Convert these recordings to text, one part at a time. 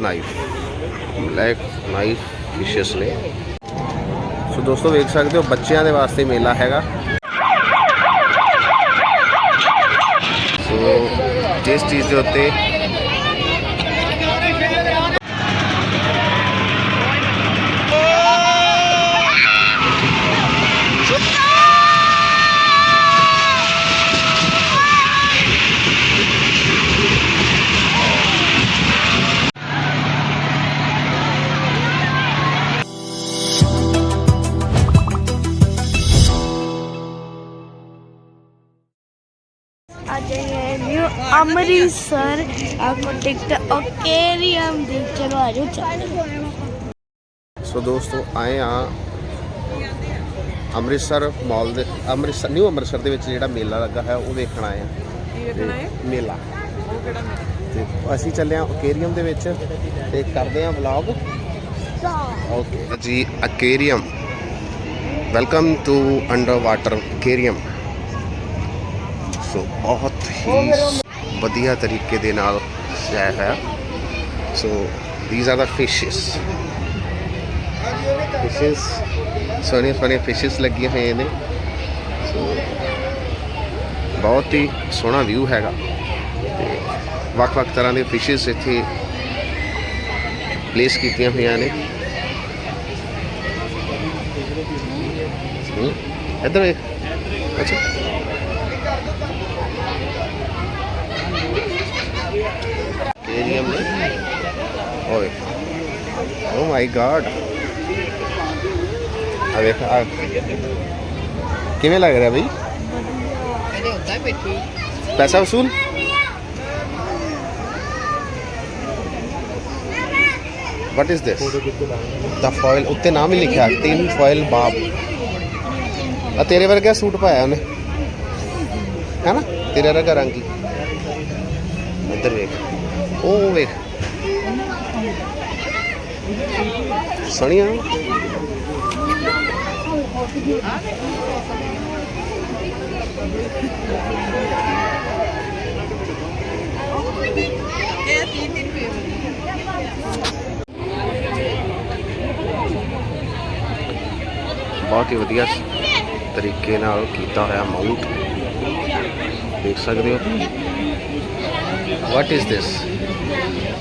Knife. Black knife fishes ਨੇ। ਸੋ ਦੋਸਤੋ ਵੇਖ ਸਕਦੇ ਹੋ ਬੱਚਿਆਂ ਦੇ ਵਾਸਤੇ ਮੇਲਾ ਹੈਗਾ। ਸੋ ਜਿਸ ਚੀਜ਼ ਦੇ ਉੱਤੇ ਅੱਜ ਇਹ ਨਿਊ ਅੰਮ੍ਰਿਤਸਰ। ਆਪਕੋ ਟਿਕਟ ਓਕੇਰੀਅਮ ਚਲੋ ਆਜੋ ਚਲੋ। ਸੋ ਦੋਸਤੋ ਆਏ ਆ ਅੰਮ੍ਰਿਤਸਰ ਮਾਲ ਦੇ ਅੰਮ੍ਰਿਤਸਰ ਨਿਊ ਅੰਮ੍ਰਿਤਸਰ ਦੇ ਵਿੱਚ ਜਿਹੜਾ ਮੇਲਾ ਲੱਗਾ ਹੈ ਉਹ ਦੇਖਣ ਆਏ ਆ ਮੇਲਾ। ਤੇ ਅਸੀਂ ਚੱਲੇ ਆ ਅਕੇਰੀਅਮ ਦੇ ਵਿੱਚ ਤੇ ਕਰਦੇ ਆ ਵਲੌਗ ਓਕੇ ਜੀ aquarium. Welcome to under water aquarium so ਬਹੁਤ ਹੀ ਵਧੀਆ ਤਰੀਕੇ ਦੇ ਨਾਲ ਸਜਾਇਆ ਹੋਇਆ so these are the fishes fishes ਸੋਹਣੀਆਂ ਸੋਹਣੀਆਂ ਫਿਸ਼ਸ ਲੱਗੀਆਂ ਹੋਈਆਂ ਨੇ। ਸੋ ਬਹੁਤ ਹੀ ਸੋਹਣਾ ਵਿਊ ਹੈਗਾ। ਤੇ ਵੱਖ-ਵੱਖ ਤਰ੍ਹਾਂ ਦੇ ਫਿਸ਼ਸ ਇੱਥੇ ਪਲੇਸ ਕੀਤੀਆਂ ਹੋਈਆਂ ਨੇ। ਹੂੰ, ਇੱਧਰ ਅੱਛਾ। ਏਰੀਅਮ ਨੇ ਓਏ ਓ ਮਾਈ ਗॉड ਆ ਵੇਖ ਆ ਕਿਵੇਂ ਲੱਗ ਰਿਹਾ ਬਈ ਇਹਦੇ ਹੁੰਦਾ ਬੈਠੀ ਪੈਸਾ ਵਸੂਲ what is this the foil ਉੱਤੇ ਨਾਮ ਹੀ ਲਿਖਿਆ ਤਿੰਨ ਫੋਇਲ ਬਾਬ ਆ ਤੇਰੇ ਵਰਗਾ ਸੂਟ ਪਾਇਆ ਉਹਨੇ ਹੈ ਨਾ ਤੇਰੇ ਵਰਗਾ ਰੰਗ ਹੀ ਇੱਧਰ ਵੇਖ ਉਹ ਵੇਖ। ਸੋਹਣੀਆਂ ਇਹ 30 ਰੁਪਏ ਬਹੁਤ ਹੀ ਵਧੀਆ ਤਰੀਕੇ ਨਾਲ ਕੀਤਾ ਹੋਇਆ ਮਾਊਂਟ। ਦੇਖ ਸਕਦੇ ਹੋ। ਵਾਟ ਇਜ਼ ਦਿਸ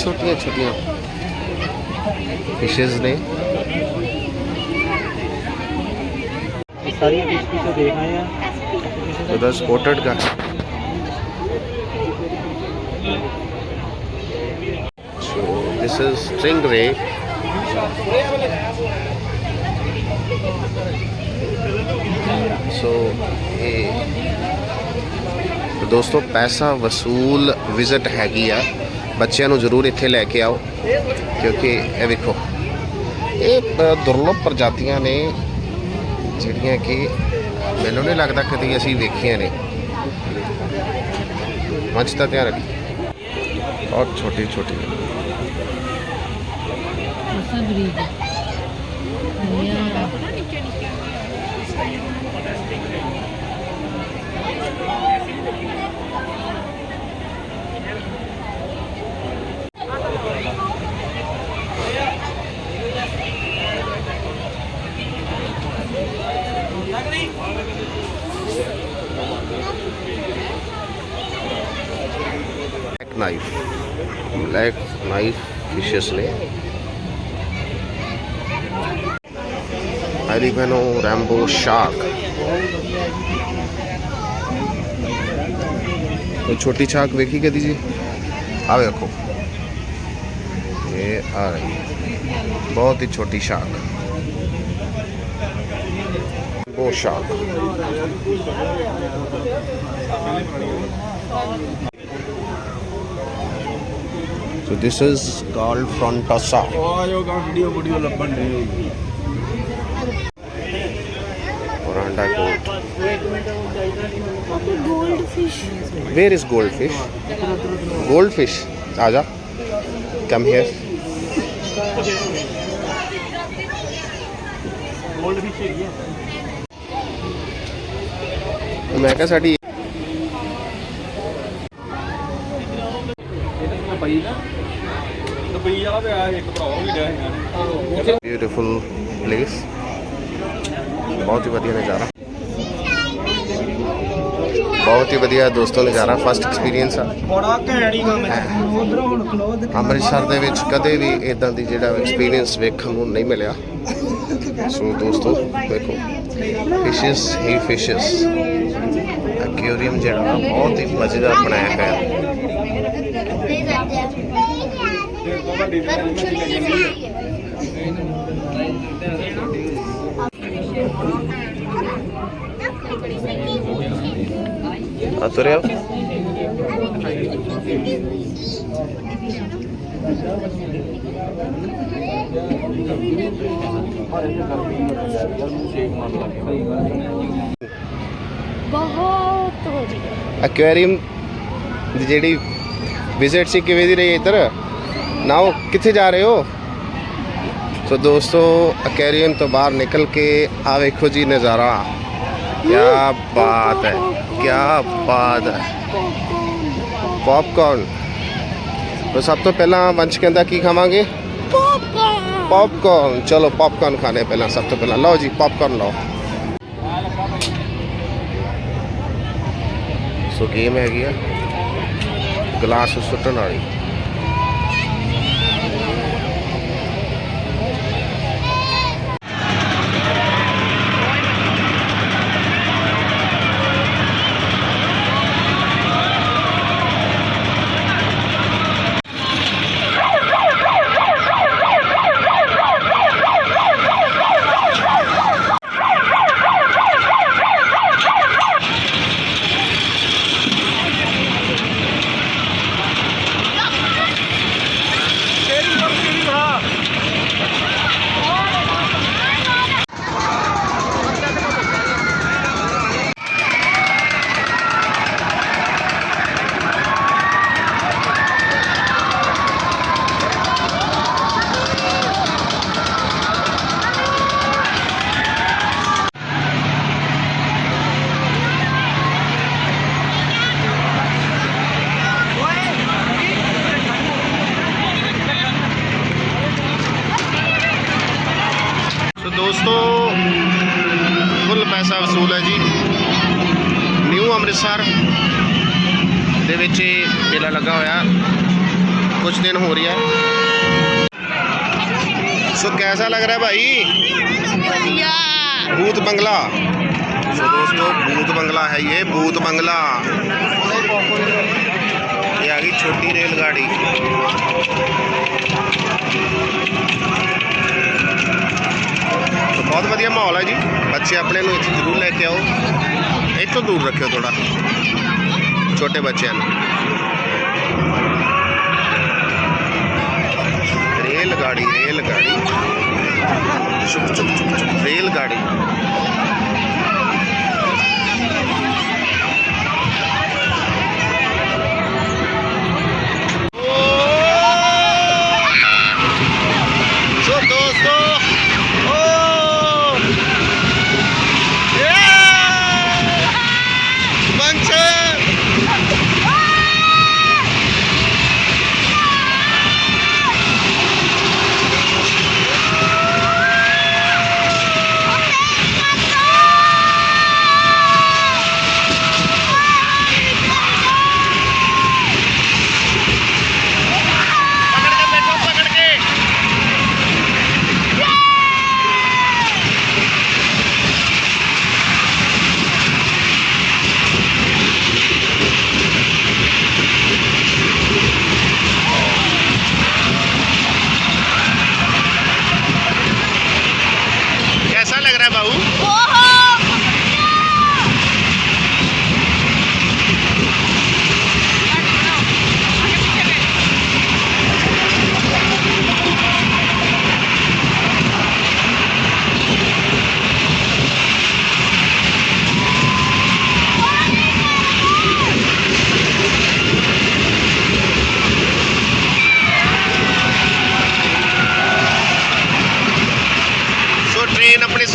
ਛੋਟੀਆਂ ਛੋਟੀਆਂ ਫਿਸ਼ਸ ਨੇ ਸਾਰੀ ਡਿਸਪੀ ਤੋਂ ਦੇਖ ਆਏ ਆ ਉਹਦਾ supported the so this is ਸਟ੍ਰਿੰਗਰੇ ਸੋ ਇਹ ਬੱਚਿਆਂ ਨੂੰ ਜ਼ਰੂਰ ਇੱਥੇ ਲੈ ਕੇ ਆਓ ਕਿਉਂਕਿ ਇਹ ਵੇਖੋ ਇਹ ਦੁਰਲਭ ਪ੍ਰਜਾਤੀਆਂ ਨੇ ਜਿਹੜੀਆਂ ਕਿ ਮੈਨੂੰ ਨਹੀਂ ਲੱਗਦਾ ਕਦੀ ਅਸੀਂ ਵੇਖੀਆਂ ਨੇ। ਮੱਝ ਦਾ ਧਿਆਨ ਰੱਖੀ ਬਹੁਤ ਛੋਟੀ ਛੋਟੀ। Black knife black knife fishes ਨੇ ਐਲੀਗਨੋ ਰੈਂਬੋ ਸ਼ਾਰਕ ਉਹ ਛੋਟੀ ਸ਼ਾਰਕ ਵੇਖੀ ਕਦੀ ਜੀ ਆ ਵੇਖੋ ਇਹ ਆ ਰਹੀ ਹੈ ਬਹੁਤ ਹੀ ਛੋਟੀ ਸ਼ਾਰਕ ਉਹ shark So this is called frontosa. Oranda gold. Goldfish. Where is goldfish? Goldfish. Aja, come here. Goldfish. मैकासाठी ਬਿਊਟੀਫੁਲ ਪਲੇਸ ਬਹੁਤ ਹੀ ਵਧੀਆ ਨਜ਼ਾਰਾ। ਬਹੁਤ ਹੀ ਵਧੀਆ ਦੋਸਤੋ ਨਜ਼ਾਰਾ ਫਸਟ ਐਕਸਪੀਰੀਅੰਸ ਆ। ਬੜਾ ਘੈਂਟੀ ਕੰਮ ਹੈ। ਉਧਰੋਂ ਹੁਣ ਤੇ ਅੰਮ੍ਰਿਤਸਰ ਦੇ ਵਿੱਚ ਕਦੇ ਵੀ ਇਦਾਂ ਦੀ ਜਿਹੜਾ ਐਕਸਪੀਰੀਅੰਸ ਵੇਖਣ ਨੂੰ ਨਹੀਂ ਮਿਲਿਆ। ਸੋ ਦੋਸਤੋ ਦੇਖੋ। ਫਿਸ਼ਸ ਹੀ ਫਿਸ਼ਸ ਐਕੁਆਰੀਅਮ ਜਿਹੜਾ ਬਹੁਤ ਹੀ ਮਜ਼ੇਦਾਰ ਬਣਾਇਆ ਹੋਇਆ। ਹੈ ਆ ਤੁਰਿਆ। ਬਹੁਤ ਵਧੀਆ ਐਕੁਆਰੀਅਮ ਦੀ ਜਿਹੜੀ ਵਿਜ਼ਿਟ ਸੀ ਕਿਵੇਂ ਦੀ ਰਹੀ ਇੱਧਰ? ਨਾਓ ਕਿੱਥੇ ਜਾ ਰਹੇ ਹੋ ਸੋ ਦੋਸਤੋ ਐਕੁਆਰੀਅਮ ਤੋਂ ਬਾਹਰ ਨਿਕਲ ਕੇ ਆ ਵੇਖੋ ਜੀ ਨਜ਼ਾਰਾ ਕੀ ਬਾਤ ਹੈ ਕੀ ਬਾਤ ਹੈ ਪੌਪਕਾਰਨ तो ਸਭ ਤੋਂ ਪਹਿਲਾਂ ਵੰਸ਼ ਕਹਿੰਦਾ ਕੀ ਖਾਵਾਂਗੇ ਪੌਪਕਾਰਨ ਪੌਪਕਾਰਨ ਚਲੋ ਪੌਪਕਾਰਨ ਖਾਣੇ ਪਹਿਲਾਂ ਸਭ ਤੋਂ ਪਹਿਲਾਂ ਲਓ ਜੀ ਪੌਪਕਾਰਨ ਲਓ ਸੋ ਗੇਮ ਹੈਗੀ ਆ ਗਲਾਸ ਸੁੱਟਣ ਵਾਲੀ ਸੋ ਦੋਸਤੋ ਫੁੱਲ ਪੈਸਾ ਵਸੂਲ ਹੈ ਜੀ ਨਿਊ ਅੰਮ੍ਰਿਤਸਰ ਦੇ ਵਿੱਚ ਇਹ ਮੇਲਾ ਲੱਗਾ ਹੋਇਆ ਕੁਝ ਦਿਨ ਹੋ ਰਿਹਾ ਸੋ ਕੈਸਾ ਲੱਗ ਰਿਹਾ ਭਾਈ ਵਧੀਆ भूत बंगला सो दोस्तों भूत बंगला है ये भूत बंगला ये आ गई छोटी रेलगाड़ी तो बहुत ਵਧੀਆ ਮਾਹੌਲ ਹੈ ਜੀ ਬੱਚੇ ਆਪਣੇ ਨੂੰ ਇੱਥੇ ਜ਼ਰੂਰ ਲੈ ਕੇ ਆਓ ਇੱਥੋਂ ਦੂਰ ਰੱਖਿਓ ਥੋੜਾ ਛੋਟੇ ਬੱਚਿਆਂ ਨੂੰ ਰੇਲ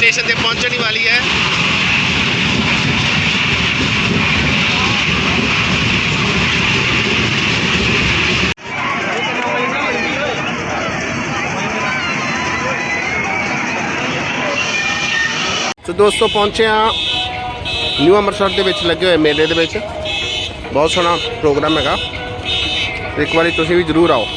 स्टेशन पे पहुंचने वाली है ਸੋ ਦੋਸਤੋ, ਪਹੁੰਚੇ ਆ ਨਿਊ ਅੰਮ੍ਰਿਤਸਰ ਦੇ ਵਿੱਚ, ਲੱਗੇ ਹੋਏ ਮੇਲੇ ਦੇ ਵਿੱਚ। ਬਹੁਤ ਸੋਹਣਾ ਪ੍ਰੋਗਰਾਮ ਹੈਗਾ। ਇੱਕ ਵਾਰੀ ਤੁਸੀਂ ਵੀ ਜ਼ਰੂਰ ਆਓ।